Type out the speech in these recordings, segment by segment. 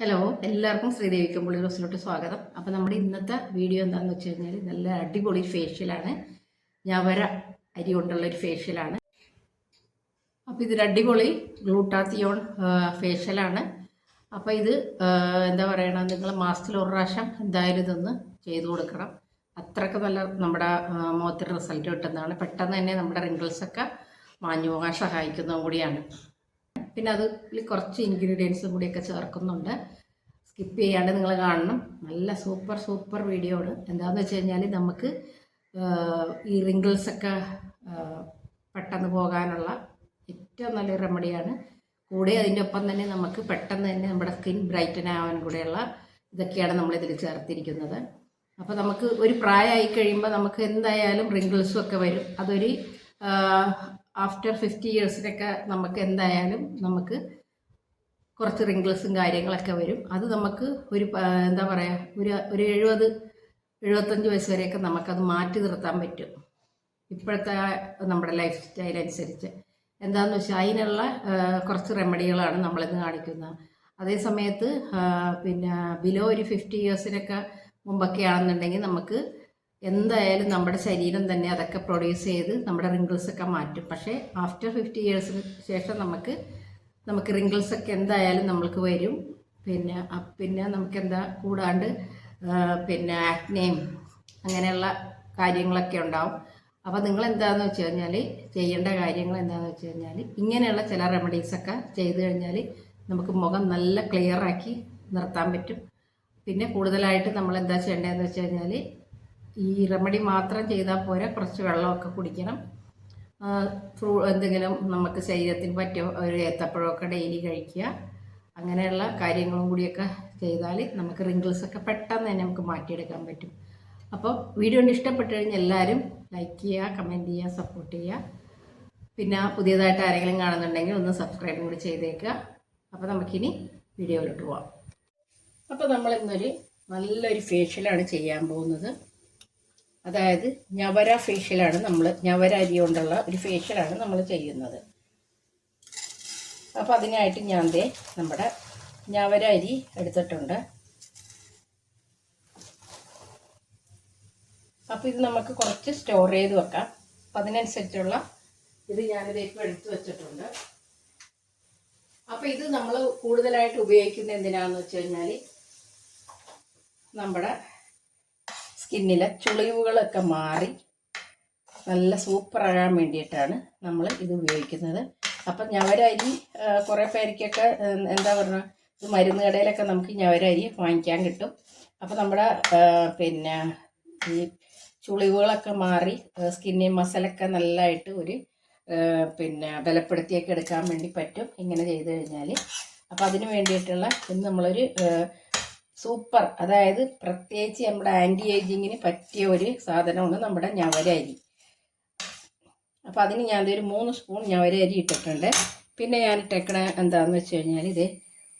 Hello എല്ലാവർക്കും ശ്രീദേവി കമ്പളി റോസിലോട്ട് സ്വാഗതം. അപ്പോൾ നമ്മുടെ ഇന്നത്തെ വീഡിയോ എന്താണെന്ന് വെച്ച് കഴിഞ്ഞാൽ നല്ല അടിപൊളി ഫേഷ്യലാണ് ഞവര അരി കൊണ്ടുള്ള ഒരു ഫേഷ്യലാണ് അപ്പോൾ ഇതൊരു അടിപൊളി ഗ്ലൂട്ടാത്തിയോൺ ഫേഷ്യലാണ് അപ്പോൾ ഇത് എന്താ പറയണത് നിങ്ങൾ മാസത്തിൽ ഒരു പ്രാവശ്യം എന്തായാലും ഇതൊന്ന് ചെയ്തു കൊടുക്കണം. അത്രയ്ക്ക് നല്ല നമ്മുടെ മുഖത്തിൽ റിസൾട്ട് കിട്ടുന്നതാണ്. പെട്ടെന്ന് തന്നെ നമ്മുടെ റിങ്കിൾസൊക്കെ മാഞ്ഞു പോകാൻ സഹായിക്കുന്നതും കൂടിയാണ്. പിന്നെ അതിൽ കുറച്ച് ഇൻഗ്രീഡിയൻസും കൂടിയൊക്കെ ചേർക്കുന്നുണ്ട്. സ്കിപ്പ് ചെയ്യാണ്ട് നിങ്ങൾ കാണണം. നല്ല സൂപ്പർ സൂപ്പർ വീഡിയോ ആണ്. എന്താണെന്ന് വെച്ച് കഴിഞ്ഞാൽ നമുക്ക് ഈ റിങ്കിൾസ് ഒക്കെ പെട്ടെന്ന് പോകാനുള്ള ഏറ്റവും നല്ല റെമഡിയാണ് കൂടെ അതിന്റെ ഒപ്പം തന്നെ നമുക്ക് പെട്ടെന്ന് തന്നെ നമ്മുടെ സ്കിൻ ബ്രൈറ്റൻ ആവാൻ കൂടെയുള്ള ഇതൊക്കെയാണ് നമ്മളിതിൽ ചേർത്തിരിക്കുന്നത്. അപ്പോൾ നമുക്ക് ഒരു പ്രായമായി കഴിയുമ്പോൾ നമുക്ക് എന്തായാലും റിങ്കിൾസും ഒക്കെ വരും. അതൊരു ആഫ്റ്റർ ഫിഫ്റ്റി ഇയേഴ്സിലൊക്കെ നമുക്ക് എന്തായാലും നമുക്ക് കുറച്ച് റിങ്കിൾസും കാര്യങ്ങളൊക്കെ വരും. അത് നമുക്ക് ഒരു എന്താ പറയുക ഒരു ഒരു എഴുപത് എഴുപത്തഞ്ച് വയസ്സ് വരെയൊക്കെ നമുക്കത് മാറ്റി നിർത്താൻ പറ്റും. ഇപ്പോഴത്തെ നമ്മുടെ ലൈഫ് സ്റ്റൈൽ അനുസരിച്ച്. എന്താണെന്ന് വെച്ചാൽ അതിനുള്ള കുറച്ച് റെമഡികളാണ് നമ്മളിന്ന് കാണിക്കുന്നത്. അതേ സമയത്ത് പിന്നെ ബിലോ ഒരു ഫിഫ്റ്റി ഇയേഴ്സിനൊക്കെ മുമ്പൊക്കെ ആണെന്നുണ്ടെങ്കിൽ നമുക്ക് എന്തായാലും നമ്മുടെ ശരീരം തന്നെ അതൊക്കെ പ്രൊഡ്യൂസ് ചെയ്ത് നമ്മുടെ റിങ്കിൾസ് ഒക്കെ മാറ്റും. പക്ഷേ ആഫ്റ്റർ ഫിഫ്റ്റി ഇയേഴ്സിന് ശേഷം നമുക്ക് നമുക്ക് റിങ്കിൾസ് ഒക്കെ എന്തായാലും നമ്മൾക്ക് വരും. പിന്നെ പിന്നെ നമുക്ക് എന്താ കൂടാണ്ട് പിന്നെ ആക്നെയും അങ്ങനെയുള്ള കാര്യങ്ങളൊക്കെ ഉണ്ടാവും. അപ്പോൾ നിങ്ങൾ എന്താണെന്ന് വെച്ച് കഴിഞ്ഞാൽ ചെയ്യേണ്ട കാര്യങ്ങൾ എന്താണെന്ന് വെച്ച് കഴിഞ്ഞാൽ ഇങ്ങനെയുള്ള ചില റെമഡീസൊക്കെ ചെയ്ത് കഴിഞ്ഞാൽ നമുക്ക് മുഖം നല്ല ക്ലിയറാക്കി നിർത്താൻ പറ്റും. പിന്നെ കൂടുതലായിട്ട് നമ്മൾ എന്താ ചെയ്യേണ്ടതെന്ന് വെച്ച് കഴിഞ്ഞാൽ ഈ റെമഡി മാത്രം ചെയ്താൽ പോരാ കുറച്ച് വെള്ളമൊക്കെ കുടിക്കണം. ഫ്രൂ എന്തെങ്കിലും നമുക്ക് ശരീരത്തിന് പറ്റിയ ഒരു ഏത്തപ്പഴമൊക്കെ ഡെയിലി കഴിക്കുക. അങ്ങനെയുള്ള കാര്യങ്ങളും കൂടിയൊക്കെ ചെയ്താൽ നമുക്ക് റിങ്കിൾസൊക്കെ പെട്ടെന്ന് തന്നെ നമുക്ക് മാറ്റിയെടുക്കാൻ പറ്റും. അപ്പോൾ വീഡിയോ കൊണ്ട് ഇഷ്ടപ്പെട്ടു കഴിഞ്ഞാൽ എല്ലാവരും ലൈക്ക് ചെയ്യുക കമന്റ് ചെയ്യുക സപ്പോർട്ട് ചെയ്യുക. പിന്നെ പുതിയതായിട്ട് ആരെങ്കിലും കാണുന്നുണ്ടെങ്കിൽ ഒന്ന് സബ്സ്ക്രൈബ് കൂടി ചെയ്തേക്കുക. അപ്പോൾ നമുക്കിനി വീഡിയോയിലോട്ട് പോവാം. അപ്പോൾ നമ്മൾ ഇന്നൊരു നല്ലൊരു ഫേഷ്യലാണ് ചെയ്യാൻ പോകുന്നത്. അതായത് ഞവര ഫേഷ്യലാണ് നമ്മൾ ഞവര അരി കൊണ്ടുള്ള ഒരു ഫേഷ്യലാണ് നമ്മൾ ചെയ്യുന്നത്. അപ്പോൾ അതിനായിട്ട് ഞാൻ ദേ നമ്മുടെ ഞവര അരി എടുത്തിട്ടുണ്ട്. അപ്പോൾ ഇത് നമുക്ക് കുറച്ച് സ്റ്റോർ ചെയ്ത് വെക്കാം. അപ്പം അതിനനുസരിച്ചുള്ള ഇത് ഞാനിത് ഇപ്പോൾ എടുത്തു വെച്ചിട്ടുണ്ട്. അപ്പോൾ ഇത് നമ്മൾ കൂടുതലായിട്ട് ഉപയോഗിക്കുന്നത് എന്തിനാണെന്ന് വെച്ച് കഴിഞ്ഞാൽ നമ്മുടെ സ്കിന്നിലെ ചുളിവുകളൊക്കെ മാറി നല്ല സൂപ്പറാകാൻ വേണ്ടിയിട്ടാണ് നമ്മൾ ഇത് ഉപയോഗിക്കുന്നത്. അപ്പം ഞവരരി കുറേ പേർക്കൊക്കെ എന്താ പറയുക ഇത് മരുന്ന് കടയിലൊക്കെ നമുക്ക് ഞവരരി വാങ്ങിക്കാൻ കിട്ടും. അപ്പം നമ്മുടെ പിന്നെ ഈ ചുളിവുകളൊക്കെ മാറി സ്കിന്നി മസലൊക്കെ നല്ലതായിട്ട് ഒരു പിന്നെ ബലപ്പെടുത്തിയൊക്കെ എടുക്കാൻ വേണ്ടി പറ്റും. ഇങ്ങനെ ചെയ്ത് കഴിഞ്ഞാൽ അപ്പം അതിന് വേണ്ടിയിട്ടുള്ള ഇന്ന് നമ്മളൊരു സൂപ്പർ. അതായത് പ്രത്യേകിച്ച് നമ്മുടെ ആന്റി ഏജിങ്ങിന് പറ്റിയ ഒരു സാധനമാണ് നമ്മുടെ ഞവര അരി. അപ്പോൾ അതിന് ഞാൻ ഒരു മൂന്ന് സ്പൂൺ ഞവര അരി ഇട്ടിട്ടുണ്ട്. പിന്നെ ഞാൻ ഇട്ടേക്കണ എന്താണെന്ന് വെച്ച് കഴിഞ്ഞാൽ ഇത്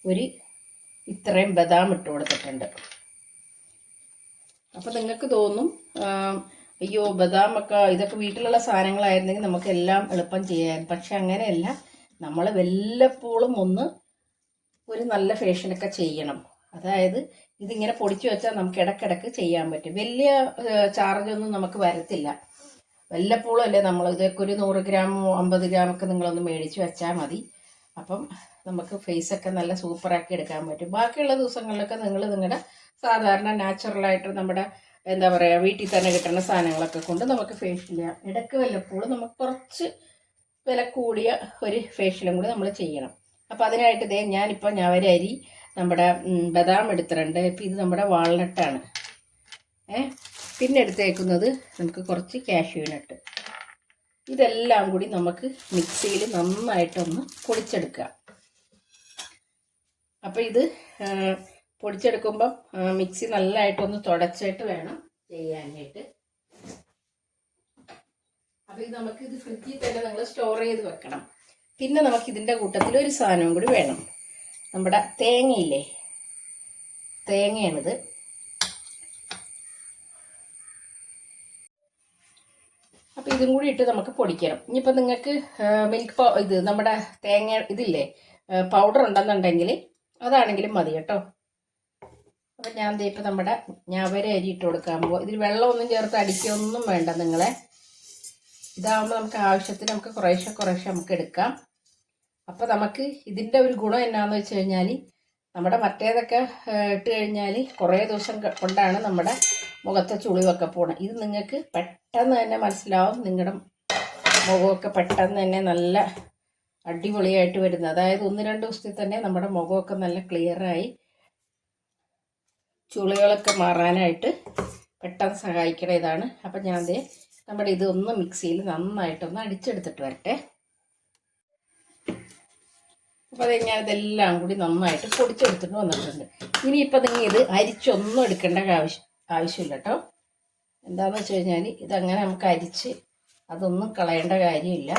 ഒരു ഇത്രയും ബദാം ഇട്ട് കൊടുത്തിട്ടുണ്ട്. അപ്പോൾ നിങ്ങൾക്ക് തോന്നും അയ്യോ ബദാം ഒക്കെ ഇതൊക്കെ വീട്ടിലുള്ള സാധനങ്ങളായിരുന്നെങ്കിൽ നമുക്കെല്ലാം എളുപ്പം ചെയ്യാൻ പക്ഷെ അങ്ങനെയല്ല. നമ്മൾ വല്ലപ്പോഴും ഒന്ന് ഒരു നല്ല ഫേഷനൊക്കെ ചെയ്യണം. അതായത് ഇതിങ്ങനെ പൊടിച്ചു വെച്ചാൽ നമുക്ക് ഇടക്കിടക്ക് ചെയ്യാൻ പറ്റും. വലിയ ചാർജ് ഒന്നും നമുക്ക് വരത്തില്ല. വല്ലപ്പോഴും അല്ലേ നമ്മൾ ഇതൊക്കെ ഒരു നൂറ് ഗ്രാമോ അമ്പത് ഗ്രാമൊക്കെ നിങ്ങളൊന്ന് മേടിച്ച് വെച്ചാൽ മതി. അപ്പം നമുക്ക് ഫേസൊക്കെ നല്ല സൂപ്പറാക്കി എടുക്കാൻ പറ്റും. ബാക്കിയുള്ള ദിവസങ്ങളിലൊക്കെ നിങ്ങൾ നിങ്ങളുടെ സാധാരണ നാച്ചുറലായിട്ട് നമ്മുടെ എന്താ പറയുക വീട്ടിൽ തന്നെ കിട്ടുന്ന സാധനങ്ങളൊക്കെ കൊണ്ട് നമുക്ക് ഫേഷ്യൽ ചെയ്യാം. ഇടയ്ക്ക് വല്ലപ്പോഴും നമുക്ക് കുറച്ച് വില കൂടിയ ഒരു ഫേഷ്യലും കൂടി നമ്മൾ ചെയ്യണം. അപ്പോൾ അതിനായിട്ട് ഇതേ ഞാനിപ്പോൾ ഞാൻ അരി നമ്മുടെ ബദാം എടുത്തിട്ടുണ്ട്. ഇപ്പം ഇത് നമ്മുടെ വാൾനട്ടാണ് ഏ പിന്നെ എടുത്തേക്കുന്നത് നമുക്ക് കുറച്ച് കാഷ്യൂ നട്ട് ഇതെല്ലാം കൂടി നമുക്ക് മിക്സിയിൽ നന്നായിട്ടൊന്ന് പൊടിച്ചെടുക്കുക. അപ്പോൾ ഇത് പൊടിച്ചെടുക്കുമ്പം മിക്സി നല്ലതായിട്ടൊന്ന് തുടച്ചിട്ട് വേണം ചെയ്യാനായിട്ട്. അപ്പോൾ ഇത് നമുക്ക് ഇത് ഫ്രിഡ്ജിൽ തന്നെ നമ്മൾ സ്റ്റോർ ചെയ്ത് വെക്കണം. പിന്നെ നമുക്ക് ഇതിന്റെ കൂട്ടത്തിൽ ഒരു സാധനവും കൂടി വേണം. നമ്മുടെ തേങ്ങയില്ലേ? തേങ്ങയാണിത്. അപ്പോൾ ഇതും കൂടി ഇട്ട് നമുക്ക് പൊടിക്കണം. ഇനിയിപ്പോൾ നിങ്ങൾക്ക് മിൽക്ക് പൗ ഇത് നമ്മുടെ തേങ്ങ ഇതില്ലേ പൗഡർ ഉണ്ടെന്നുണ്ടെങ്കിൽ അതാണെങ്കിലും മതി കേട്ടോ. അപ്പം ഞാൻ എന്താ ഇപ്പം നമ്മുടെ ഞാവര അരി ഇട്ട് കൊടുക്കാൻ പോകും ഇതിൽ വെള്ളമൊന്നും ചേർത്ത് അടിക്കൊന്നും വേണ്ട നിങ്ങളെ. ഇതാകുമ്പോൾ നമുക്ക് ആവശ്യത്തിന് നമുക്ക് കുറേശ്ശെ കുറേശ്ശെ നമുക്ക് എടുക്കാം. അപ്പോൾ നമുക്ക് ഇതിന്റെ ഒരു ഗുണം എന്നാന്ന് വെച്ച് കഴിഞ്ഞാൽ നമ്മുടെ മറ്റേതൊക്കെ ഇട്ട് കഴിഞ്ഞാൽ കുറേ ദിവസം കൊണ്ടാണ് നമ്മുടെ മുഖത്തെ ചുളിവൊക്കെ പോണത് ഇത് നിങ്ങൾക്ക് പെട്ടെന്ന് തന്നെ മനസ്സിലാവും. നിങ്ങളുടെ മുഖമൊക്കെ പെട്ടെന്ന് തന്നെ നല്ല അടിപൊളിയായിട്ട് വരുന്നത്. അതായത് ഒന്ന് രണ്ട് ദിവസത്തിൽ തന്നെ നമ്മുടെ മുഖമൊക്കെ നല്ല ക്ലിയറായി ചുളികളൊക്കെ മാറാനായിട്ട് പെട്ടെന്ന് സഹായിക്കണ ഇതാണ്. അപ്പം ഞാൻ ദേ നമ്മുടെ ഇതൊന്ന് മിക്സിയിൽ നന്നായിട്ടൊന്ന് അടിച്ചെടുത്തിട്ട് വരട്ടെ. അപ്പോൾ അത് ഞാൻ ഇതെല്ലാം കൂടി നന്നായിട്ട് പൊടിച്ചെടുത്തിട്ട് വന്നിട്ടുണ്ട്. ഇനിയിപ്പോൾ നിങ്ങൾ ഇത് അരിച്ചൊന്നും എടുക്കേണ്ട ആവശ്യം ആവശ്യമില്ല കേട്ടോ. എന്താണെന്ന് വെച്ച് കഴിഞ്ഞാൽ ഇതങ്ങനെ നമുക്ക് അരിച്ച് അതൊന്നും കളയേണ്ട കാര്യമില്ല.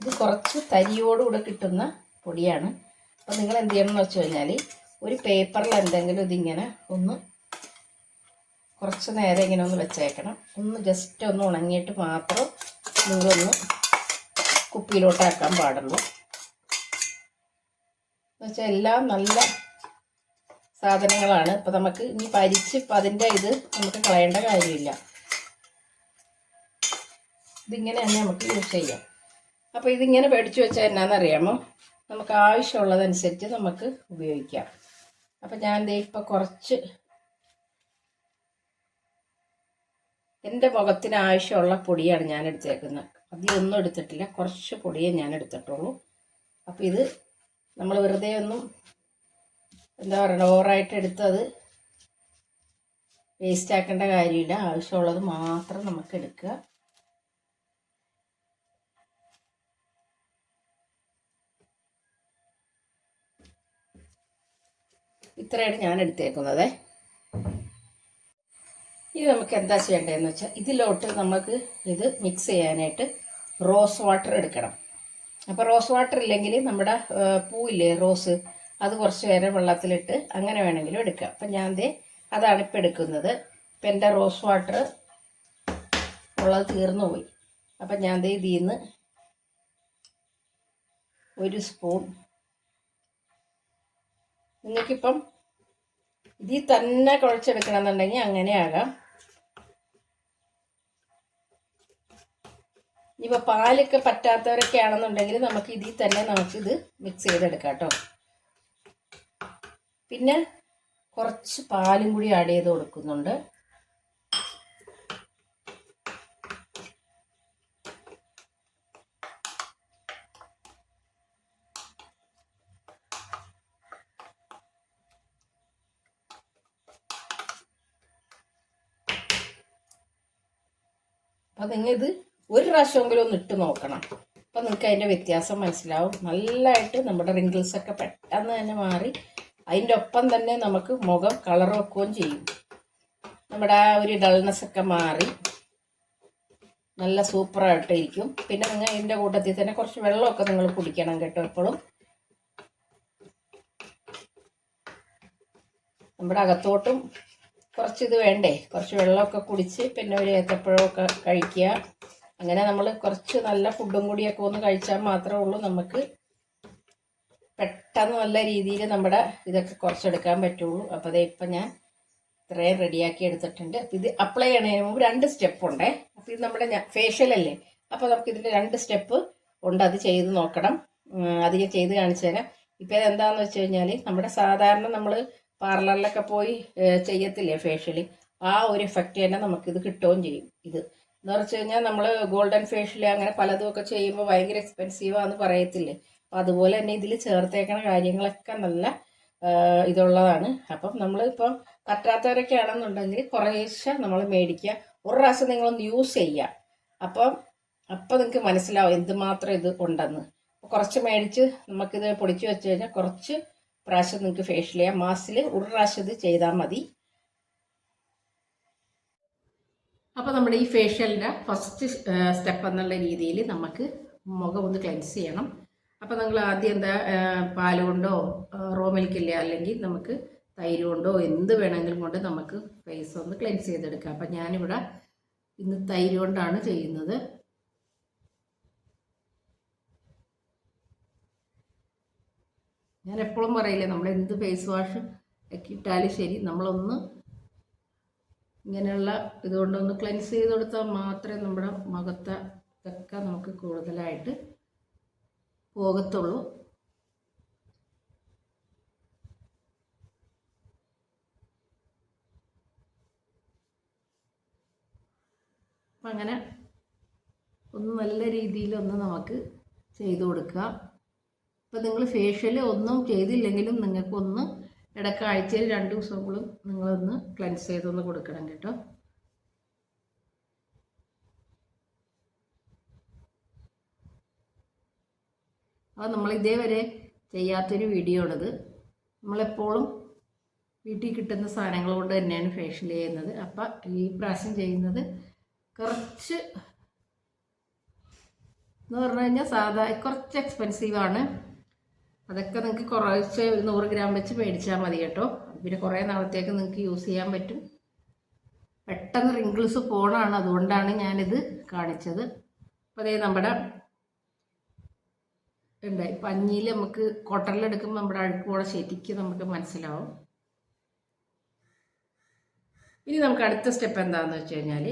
ഇത് കുറച്ച് തരിയോടുകൂടെ കിട്ടുന്ന പൊടിയാണ്. അപ്പോൾ നിങ്ങൾ എന്ത് ചെയ്യണം എന്ന് വെച്ച് കഴിഞ്ഞാൽ ഒരു പേപ്പറിൽ എന്തെങ്കിലും ഇതിങ്ങനെ ഒന്ന് കുറച്ച് നേരം ഇങ്ങനെ ഒന്ന് വെച്ചേക്കണം. ഒന്ന് ജസ്റ്റ് ഒന്ന് ഉണങ്ങിയിട്ട് മാത്രം നിങ്ങളൊന്ന് കുപ്പിയിലോട്ടാക്കാൻ പാടുള്ളൂ. എന്നുവെച്ചാൽ എല്ലാം നല്ല സാധനങ്ങളാണ്. ഇപ്പം നമുക്ക് ഇനി പരിച്ച് ഇപ്പം അതിന്റെ ഇത് നമുക്ക് കളയേണ്ട കാര്യമില്ല. ഇതിങ്ങനെ തന്നെ നമുക്ക് യൂസ് ചെയ്യാം. അപ്പോൾ ഇതിങ്ങനെ പേടിച്ചു വെച്ചാൽ എന്നാണെന്നറിയാമോ നമുക്ക് ആവശ്യമുള്ളതനുസരിച്ച് നമുക്ക് ഉപയോഗിക്കാം. അപ്പം ഞാൻ ദേ ഇപ്പോൾ കുറച്ച് എന്റെ മുഖത്തിന് ആവശ്യമുള്ള പൊടിയാണ് ഞാൻ എടുത്തേക്കുന്നത്. അധികമൊന്നും എടുത്തിട്ടില്ല. കുറച്ച് പൊടിയേ ഞാൻ എടുത്തിട്ടുള്ളൂ. അപ്പോൾ ഇത് നമ്മൾ വെറുതെ ഒന്നും എന്താ പറയുക ഓവറായിട്ട് എടുത്തത് വേസ്റ്റ് ആക്കേണ്ട കാര്യമില്ല. ആവശ്യമുള്ളത് മാത്രം നമുക്ക് എടുക്കുക. ഇത്രയാണ് ഞാൻ എടുത്തേക്കുന്നത്. ഇനി നമുക്ക് എന്താ ചെയ്യേണ്ടതെന്ന് വെച്ചാൽ ഇതിലോട്ട് നമുക്ക് ഇത് മിക്സ് ചെയ്യാനായിട്ട് റോസ് വാട്ടർ എടുക്കണം. അപ്പോൾ റോസ് വാട്ടർ ഇല്ലെങ്കിൽ നമ്മുടെ പൂവില്ലേ റോസ് അത് കുറച്ച് നേരം വെള്ളത്തിലിട്ട് അങ്ങനെ വേണമെങ്കിലും എടുക്കാം. അപ്പം ഞാൻ ദേ അതാണ് ഇപ്പം എടുക്കുന്നത്. ഇപ്പം എന്റെ റോസ് വാട്ടർ ഉള്ളത് തീർന്നു പോയി. അപ്പം ഞാൻ ദേ ഇതിൽ നിന്ന് ഒരു സ്പൂൺ നിങ്ങൾക്കിപ്പം ഇതിൽ തന്നെ കുഴച്ചെടുക്കണമെന്നുണ്ടെങ്കിൽ അങ്ങനെ ആകാം ഇനിയിപ്പോൾ പാലൊക്കെ പറ്റാത്തവരൊക്കെ ആണെന്നുണ്ടെങ്കിൽ നമുക്ക് ഇതിൽ തന്നെ നമുക്ക് ഇത് മിക്സ് ചെയ്തെടുക്കാം കേട്ടോ. പിന്നെ കുറച്ച് പാലും കൂടി ആഡ് ചെയ്ത് കൊടുക്കുന്നുണ്ട്. അപ്പം നിങ്ങൾ ഇത് ഒരു പ്രാവശ്യമെങ്കിലും ഒന്ന് ഇട്ട് നോക്കണം. അപ്പം നിങ്ങൾക്ക് അതിന്റെ വ്യത്യാസം മനസ്സിലാവും. നല്ലതായിട്ട് നമ്മുടെ റിങ്കിൾസൊക്കെ പെട്ടെന്ന് തന്നെ മാറി. അതിന്റെ ഒപ്പം തന്നെ നമുക്ക് മുഖം കളർ വെക്കുകയും ചെയ്യും. നമ്മുടെ ആ ഒരു ഡൾനെസ് ഒക്കെ മാറി. നല്ല സൂപ്പറായിട്ട് ഇരിക്കും പിന്നെ നിങ്ങൾ ഇതിന്റെ കൂട്ടത്തിൽ തന്നെ കുറച്ച് വെള്ളമൊക്കെ നിങ്ങൾ കുടിക്കണം കേട്ടോ എപ്പോഴും. നമ്മുടെ അകത്തോട്ടും കുറച്ച് ഇത് വേണ്ടേ? കുറച്ച് വെള്ളമൊക്കെ കുടിച്ച് പിന്നെ ഒരു ഏത്തപ്പഴമൊക്കെ കഴിക്കുക. അങ്ങനെ നമ്മൾ കുറച്ച് നല്ല ഫുഡും കൂടിയൊക്കെ ഒന്ന് കഴിച്ചാൽ മാത്രമേ ഉള്ളൂ നമുക്ക്. പെട്ടെന്ന് നല്ല രീതിയിൽ നമ്മുടെ ഇതൊക്കെ കുറച്ചെടുക്കാൻ പറ്റുള്ളൂ. അപ്പോൾ അതേ ഇപ്പം ഞാൻ ഇത്രയും റെഡിയാക്കി എടുത്തിട്ടുണ്ട്. അപ്പം ഇത് അപ്ലൈ ചെയ്യണതിന് മുമ്പ് രണ്ട് സ്റ്റെപ്പ് ഉണ്ടേ. അപ്പോൾ ഇത് നമ്മുടെ ഫേഷ്യൽ അല്ലേ? അപ്പോൾ നമുക്ക് ഇതിന്റെ രണ്ട് സ്റ്റെപ്പ് ഉണ്ട്. അത് ചെയ്ത് നോക്കണം. അത് ഞാൻ ചെയ്ത് കാണിച്ചു തരാം. ഇപ്പം ഇതെന്താണെന്ന് വെച്ച് കഴിഞ്ഞാൽ നമ്മുടെ സാധാരണ നമ്മൾ പാർലറിലൊക്കെ പോയി ചെയ്യത്തില്ലേ ഫേഷ്യൽ ആ ഒരു എഫക്റ്റ് തന്നെ നമുക്കിത് കിട്ടുകയും ചെയ്യും. ഇത് എന്ന് പറഞ്ഞു കഴിഞ്ഞാൽ നമ്മൾ ഗോൾഡൻ ഫേഷ്യൽ അങ്ങനെ പലതും ഒക്കെ ചെയ്യുമ്പോൾ ഭയങ്കര എക്സ്പെൻസീവാന്ന് പറയത്തില്ലേ. അപ്പം അതുപോലെ തന്നെ ഇതിൽ ചേർത്തേക്കണ കാര്യങ്ങളൊക്കെ നല്ല ഇതുള്ളതാണ്. അപ്പം നമ്മളിപ്പം പറ്റാത്തവരൊക്കെ ആണെന്നുണ്ടെങ്കിൽ കുറേശ്ശെ നമ്മൾ മേടിക്കുക. ഒരു പ്രാവശ്യം നിങ്ങളൊന്ന് യൂസ് ചെയ്യുക. അപ്പം അപ്പം നിങ്ങൾക്ക് മനസ്സിലാവും എന്തുമാത്രം ഇത് ഉണ്ടെന്ന്. കുറച്ച് മേടിച്ച് നമുക്കിത് പൊടിച്ച് വെച്ച് കഴിഞ്ഞാൽ കുറച്ച് പ്രാവശ്യം നിങ്ങൾക്ക് ഫേഷ്യൽ ചെയ്യാം. മാസത്തിൽ ഒരു പ്രാവശ്യം ഇത് ചെയ്താൽ മതി. അപ്പോൾ നമ്മുടെ ഈ ഫേഷ്യലിന്റെ ഫസ്റ്റ് സ്റ്റെപ്പ് എന്നുള്ള രീതിയിൽ നമുക്ക് മുഖം ഒന്ന് ക്ലെൻസ് ചെയ്യണം. അപ്പോൾ നിങ്ങൾ ആദ്യം എന്താ പാൽ കൊണ്ടോ റോ മിൽക്കില്ല അല്ലെങ്കിൽ നമുക്ക് തൈര് കൊണ്ടോ എന്ത് വേണമെങ്കിലും കൊണ്ട് നമുക്ക് ഫേസ് ഒന്ന് ക്ലെൻസ് ചെയ്തെടുക്കാം. അപ്പം ഞാനിവിടെ ഇന്ന് തൈര് കൊണ്ടാണ് ചെയ്യുന്നത്. ഞാൻ എപ്പോഴും പറയില്ലേ നമ്മൾ എന്ത് ഫേസ് വാഷ് ഇട്ടാലും ശരി നമ്മളൊന്ന് ഇങ്ങനെയുള്ള ഇതുകൊണ്ടൊന്ന് ക്ലെൻസ് ചെയ്ത് കൊടുത്താൽ മാത്രമേ നമ്മുടെ മുഖത്തെ ഇതൊക്കെ നമുക്ക് കൂടുതലായിട്ട് പോകത്തുള്ളൂ. അപ്പം അങ്ങനെ ഒന്ന് നല്ല രീതിയിലൊന്ന് നമുക്ക് ചെയ്തു കൊടുക്കുക ഇപ്പം നിങ്ങൾ ഫേഷ്യൽ ഒന്നും ചെയ്തില്ലെങ്കിലും നിങ്ങൾക്കൊന്ന് ഇടയ്ക്ക് ആഴ്ചയിൽ രണ്ട് ദിവസങ്ങളും നിങ്ങളൊന്ന് ക്ലെൻസ് ചെയ്തൊന്ന് കൊടുക്കണം കേട്ടോ. അപ്പോൾ നമ്മൾ ഇതേവരെ ചെയ്യാത്തൊരു വീഡിയോ ആണിത്. നമ്മളെപ്പോഴും വീട്ടിൽ കിട്ടുന്ന സാധനങ്ങൾ കൊണ്ട് തന്നെയാണ് ഫേഷ്യൽ ചെയ്യുന്നത്. അപ്പം ഈ പ്രാവശ്യം ചെയ്യുന്നത് കുറച്ച് എന്ന് പറഞ്ഞു കഴിഞ്ഞാൽ സാധാ കുറച്ച് എക്സ്പെൻസീവാണ് അതൊക്കെ നിങ്ങൾക്ക് കുറച്ച് ഒരു നൂറ് ഗ്രാം വെച്ച് മേടിച്ചാൽ മതി കേട്ടോ. പിന്നെ കുറേ നാളത്തേക്ക് നിങ്ങൾക്ക് യൂസ് ചെയ്യാൻ പറ്റും. പെട്ടെന്ന് റിങ്കിൾസ് പോണാണ് അതുകൊണ്ടാണ് ഞാനിത് കാണിച്ചത്. അപ്പോൾ അതേ നമ്മുടെ ഉണ്ടായി പഞ്ഞിയിൽ നമുക്ക് കോട്ടറിലെടുക്കുമ്പോൾ നമ്മുടെ അഴുക്ക് കൂടെ ശരിക്കും നമുക്ക് മനസ്സിലാവും. ഇനി നമുക്ക് അടുത്ത സ്റ്റെപ്പ് എന്താണെന്ന് വെച്ച് കഴിഞ്ഞാൽ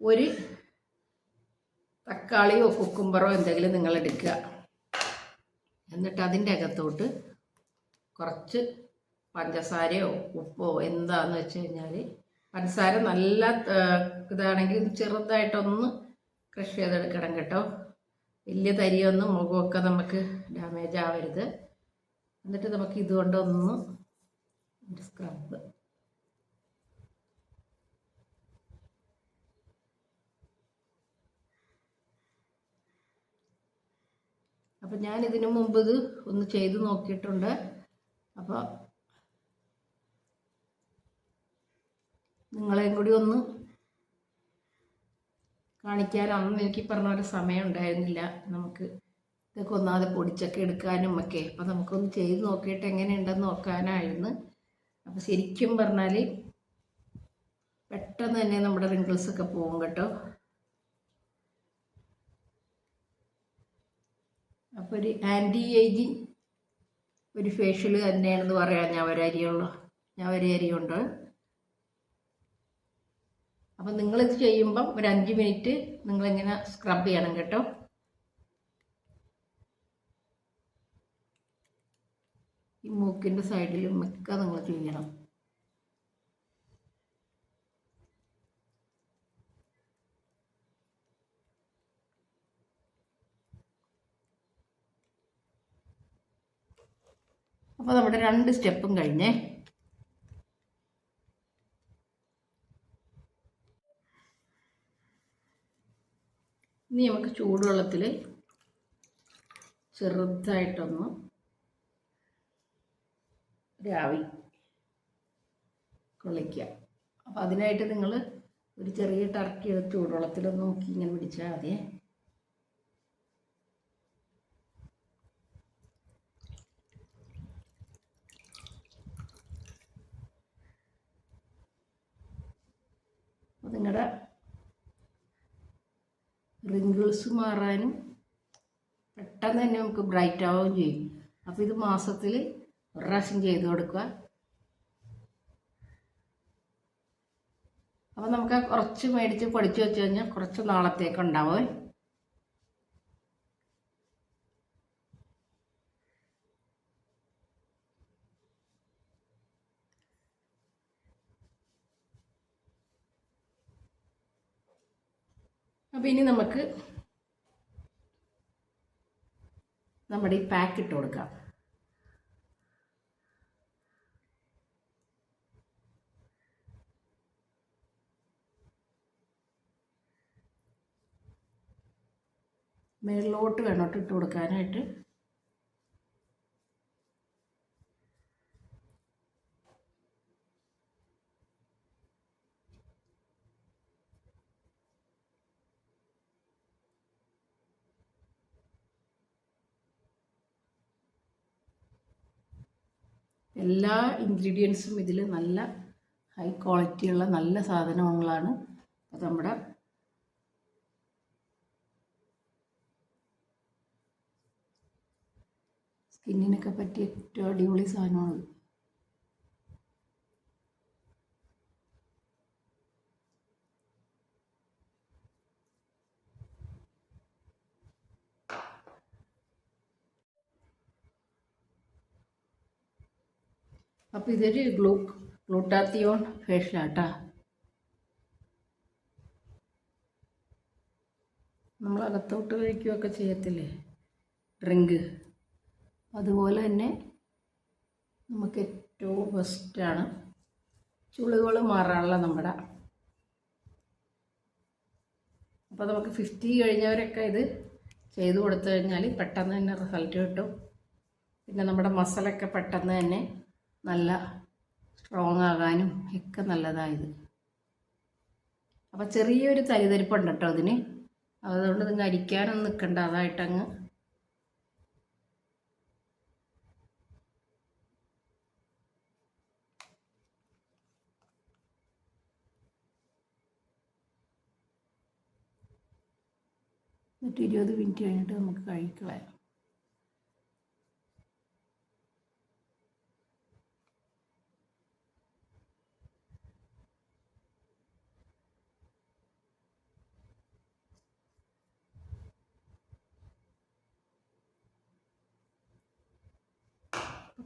ഒരു തക്കാളിയോ കുക്കുംബറോ എന്തെങ്കിലും നിങ്ങൾ എടുക്കുക എന്നിട്ട് അതിന്റെ അകത്തോട്ട് കുറച്ച് പഞ്ചസാരയോ ഉപ്പോ എന്താന്ന് വെച്ച് കഴിഞ്ഞാൽ പഞ്ചസാര നല്ല ഇതാണെങ്കിൽ ചെറുതായിട്ടൊന്ന് ക്രഷ് ചെയ്തെടുക്കണം കേട്ടോ. വലിയ തരിയൊന്നും മുഖമൊക്കെ നമുക്ക് ഡാമേജ് ആവരുത്. എന്നിട്ട് നമുക്ക് ഇതുകൊണ്ടൊന്ന് സ്ക്രബ് അപ്പം ഞാൻ ഇതിനു മുമ്പ് ഇത് ഒന്ന് ചെയ്ത് നോക്കിയിട്ടുണ്ട്. അപ്പോൾ നിങ്ങളെയും കൂടി ഒന്ന് കാണിക്കാൻ അന്ന് എനിക്ക് പറഞ്ഞ ഒരു സമയം ഉണ്ടായിരുന്നില്ല. നമുക്ക് ഇതൊക്കെ ഒന്നാതെ പൊടിച്ചൊക്കെ എടുക്കാനും ഒക്കെ. അപ്പം നമുക്കൊന്ന് ചെയ്ത് നോക്കിയിട്ട് എങ്ങനെയുണ്ടെന്ന് നോക്കാനായിരുന്നു. അപ്പം ശരിക്കും പറഞ്ഞാൽ പെട്ടെന്ന് തന്നെ നമ്മുടെ റിങ്കിൾസൊക്കെ പോകും കേട്ടോ അപ്പോൾ ഒരു ആന്റി ഒരു ഫേഷ്യൽ തന്നെയാണെന്ന് പറയാം ഞവരരിയുള്ള അരിയുണ്ട്. അപ്പം നിങ്ങളിത് ചെയ്യുമ്പം ഒരു അഞ്ച് മിനിറ്റ് നിങ്ങളിങ്ങനെ സ്ക്രബ് ചെയ്യണം കേട്ടോ. ഈ മൂക്കിന്റെ സൈഡിലും മിക്ക നിങ്ങൾ ചെയ്യണം. അപ്പോൾ നമ്മുടെ രണ്ട് സ്റ്റെപ്പും കഴിഞ്ഞേ. ഇനി നമുക്ക് ചൂടുവെള്ളത്തിൽ ചെറുതായിട്ടൊന്ന് രാവി കൊള്ളിക്കുക. അപ്പോൾ അതിനായിട്ട് നിങ്ങൾ ഒരു ചെറിയ ടർക്കി എടുത്ത് ചൂടുവെള്ളത്തിലൊന്ന് നോക്കി ഇങ്ങനെ പിടിച്ചാൽ മതിയേ. നിങ്ങളുടെ റിങ്കിൾസ് മാറാനും പെട്ടെന്ന് തന്നെ നമുക്ക് ബ്രൈറ്റ് ആവുകയും ചെയ്യും. അപ്പോൾ ഇത് മാസത്തിൽ ഒരു പ്രാവശ്യം ചെയ്ത് കൊടുക്കുക. അപ്പോൾ നമുക്ക് കുറച്ച് മേടിച്ച് പൊടിച്ച് വെച്ച് കഴിഞ്ഞാൽ കുറച്ച് നാളത്തേക്ക് ഉണ്ടാവും. അപ്പോൾ ഇനി നമുക്ക് നമ്മുടെ ഈ പാക്ക് ഇട്ട് കൊടുക്കാം. മേളിലോട്ട് വേണോട്ട് ഇട്ട് കൊടുക്കാനായിട്ട്. എല്ലാ ഇൻഗ്രീഡിയൻസും ഇതിൽ നല്ല ഹൈ ക്വാളിറ്റിയുള്ള നല്ല സാധനങ്ങളാണ്. അത് നമ്മുടെ സ്കിന്നിനൊക്കെ പറ്റിയ ഏറ്റവും അടിപൊളി സാധനമാണ് അപ്പോൾ ഇതൊരു ഗ്ലൂ ഗ്ലൂട്ടാത്തിയോൺ ഫേഷ്യലാട്ടാ. നമ്മൾ അകത്തോട്ട് കഴിക്കുകയൊക്കെ ചെയ്യത്തില്ലേ? ഡ്രിങ്ക് അതുപോലെ തന്നെ നമുക്ക് ഏറ്റവും ബെസ്റ്റാണ് ചുളികൾ മാറാനുള്ള നമ്മുടെ. അപ്പോൾ നമുക്ക് ഫിഫ്റ്റി കഴിഞ്ഞവരൊക്കെ ഇത് ചെയ്തു കൊടുത്തു കഴിഞ്ഞാൽ പെട്ടെന്ന് തന്നെ റിസൾട്ട് കിട്ടും. പിന്നെ നമ്മുടെ മസിലൊക്കെ പെട്ടെന്ന് തന്നെ നല്ല സ്ട്രോങ് ആകാനും ഒക്കെ നല്ലതായത്. അപ്പോൾ ചെറിയൊരു തരിതരിപ്പുണ്ട് കേട്ടോ അതിന്. അതുകൊണ്ട് നിങ്ങൾ അരിക്കാനൊന്നും നിൽക്കണ്ട അതായിട്ടങ്ങ് എന്നിട്ട് ഇരുപത് മിനിറ്റ് കഴിഞ്ഞിട്ട് നമുക്ക് കഴിക്കളയാം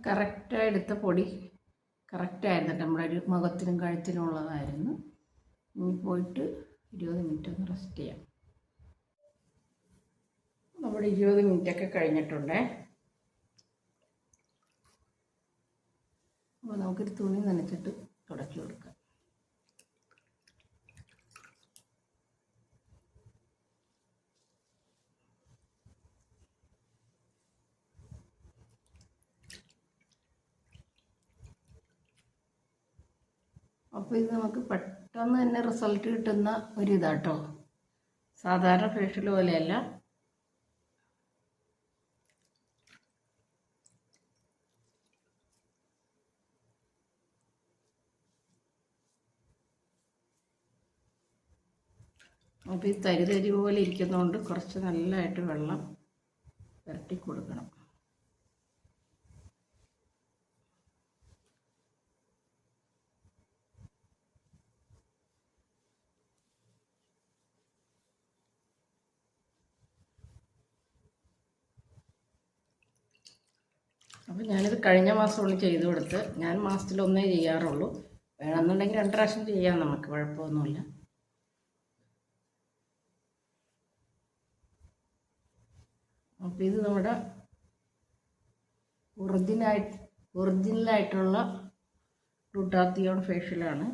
കറക്റ്റായി എടുത്ത പൊടി കറക്റ്റായിരുന്നു നമ്മുടെ ഒരു മുഖത്തിനും കഴുത്തിനും ഉള്ളതായിരുന്നു. ഇനി പോയിട്ട് ഇരുപത് മിനിറ്റ് ഒന്ന് റെസ്റ്റ് ചെയ്യാം. നമ്മുടെ ഇരുപത് മിനിറ്റൊക്കെ കഴിഞ്ഞിട്ടുണ്ടേ. അപ്പോൾ നമുക്കൊരു തുണി നനച്ചിട്ട് തുടച്ചു കൊടുക്കാം. അപ്പോൾ ഇത് നമുക്ക് പെട്ടെന്ന് തന്നെ റിസൾട്ട് കിട്ടുന്ന ഒരു ഇതാട്ടോ സാധാരണ ഫേഷ്യൽ പോലെയല്ല. അപ്പോൾ ഈ തരി തരി പോലെ ഇരിക്കുന്നതുകൊണ്ട് കുറച്ച് നല്ലതായിട്ട് വെള്ളം പുരട്ടി കൊടുക്കണം. അപ്പോൾ ഞാനിത് കഴിഞ്ഞ മാസമുള്ളിൽ ചെയ്തു കൊടുത്ത് ഞാൻ മാസത്തിലൊന്നേ ചെയ്യാറുള്ളൂ. വേണമെന്നുണ്ടെങ്കിൽ രണ്ട് പ്രാവശ്യം ചെയ്യാം നമുക്ക് കുഴപ്പമൊന്നുമില്ല. അപ്പോൾ ഇത് നമ്മുടെ ഒറിജിനായിട്ട് ഒറിജിനലായിട്ടുള്ള ഗ്ലൂട്ടാത്തിയോൺ ഫേഷ്യലാണ്.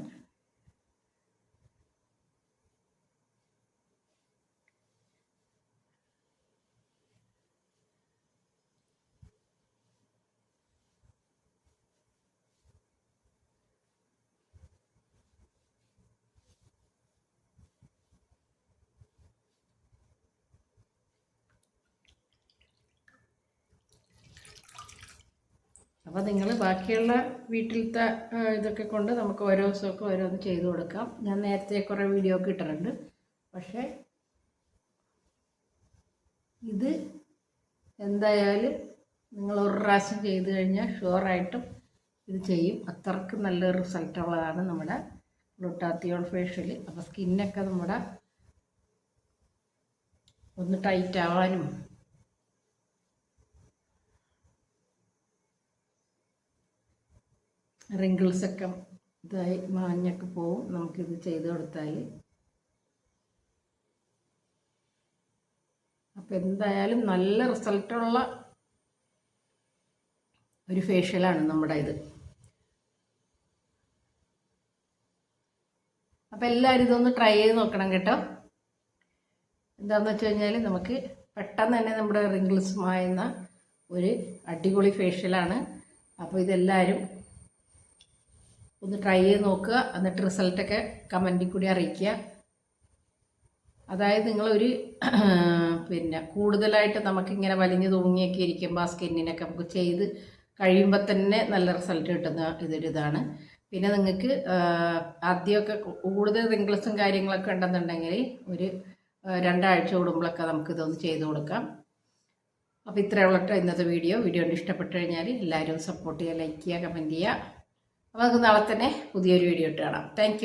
അപ്പോൾ നിങ്ങൾ ബാക്കിയുള്ള വീട്ടിലത്തെ ഇതൊക്കെ കൊണ്ട് നമുക്ക് ഓരോ ദിവസമൊക്കെ ഓരോന്ന് ചെയ്തു കൊടുക്കാം. ഞാൻ നേരത്തെ കുറേ വീഡിയോ ഒക്കെ ഇട്ടിട്ടുണ്ട്. പക്ഷേ ഇത് എന്തായാലും നിങ്ങൾ ഒരു പ്രാവശ്യം ചെയ്ത് കഴിഞ്ഞാൽ ഷുവറായിട്ടും ഇത് ചെയ്യും. അത്രയ്ക്ക് നല്ല റിസൾട്ട് ഉള്ളതാണ് നമ്മുടെ ഗ്ലുട്ടാത്തിയോൾ ഫേഷ്യൽ അപ്പോൾ സ്കിന്നൊക്കെ നമ്മുടെ ഒന്ന് ടൈറ്റ് ആവാനും റിങ്കിൾസൊക്കെ ഇതായി മാഞ്ഞൊക്കെ പോവും. നമുക്കിത് ചെയ്ത് കൊടുത്താൽ അപ്പോൾ എന്തായാലും നല്ല റിസൾട്ടുള്ള ഒരു ഫേഷ്യലാണ് നമ്മുടെ ഇത്. അപ്പോൾ എല്ലാവരും ഇതൊന്ന് ട്രൈ ചെയ്ത് നോക്കണം കേട്ടോ. എന്താണെന്ന് വെച്ച് കഴിഞ്ഞാൽ നമുക്ക് പെട്ടെന്ന് തന്നെ നമ്മുടെ റിങ്കിൾസ് മായുന്ന ഒരു അടിപൊളി ഫേഷ്യലാണ്. അപ്പോൾ ഇതെല്ലാവരും ഒന്ന് ട്രൈ ചെയ്ത് നോക്കുക. എന്നിട്ട് റിസൾട്ടൊക്കെ കമന്റിൽ കൂടി അറിയിക്കുക. അതായത് നിങ്ങളൊരു പിന്നെ കൂടുതലായിട്ട് നമുക്കിങ്ങനെ വലിഞ്ഞു തൂങ്ങിയൊക്കെ ഇരിക്കുമ്പോൾ ആ സ്കിന്നിനൊക്കെ നമുക്ക് ചെയ്ത് കഴിയുമ്പോൾ തന്നെ നല്ല റിസൾട്ട് കിട്ടുന്ന ഇതൊരു ഇതാണ്. പിന്നെ നിങ്ങൾക്ക് ആദ്യമൊക്കെ കൂടുതൽ റിങ്കിൾസും കാര്യങ്ങളൊക്കെ ഉണ്ടെന്നുണ്ടെങ്കിൽ ഒരു രണ്ടാഴ്ച കൂടുമ്പോഴൊക്കെ നമുക്ക് ഇതൊന്ന് ചെയ്ത് കൊടുക്കാം. അപ്പോൾ ഇത്രയുള്ള ഇന്നത്തെ വീഡിയോ വീഡിയോ ഇഷ്ടപ്പെട്ട് കഴിഞ്ഞാൽ എല്ലാവരും സപ്പോർട്ട് ചെയ്യുക ലൈക്ക് ചെയ്യുക കമന്റ് ചെയ്യുക. നമുക്ക് നാളെ തന്നെ പുതിയൊരു വീഡിയോ ഇട്ട് കാണാം. താങ്ക്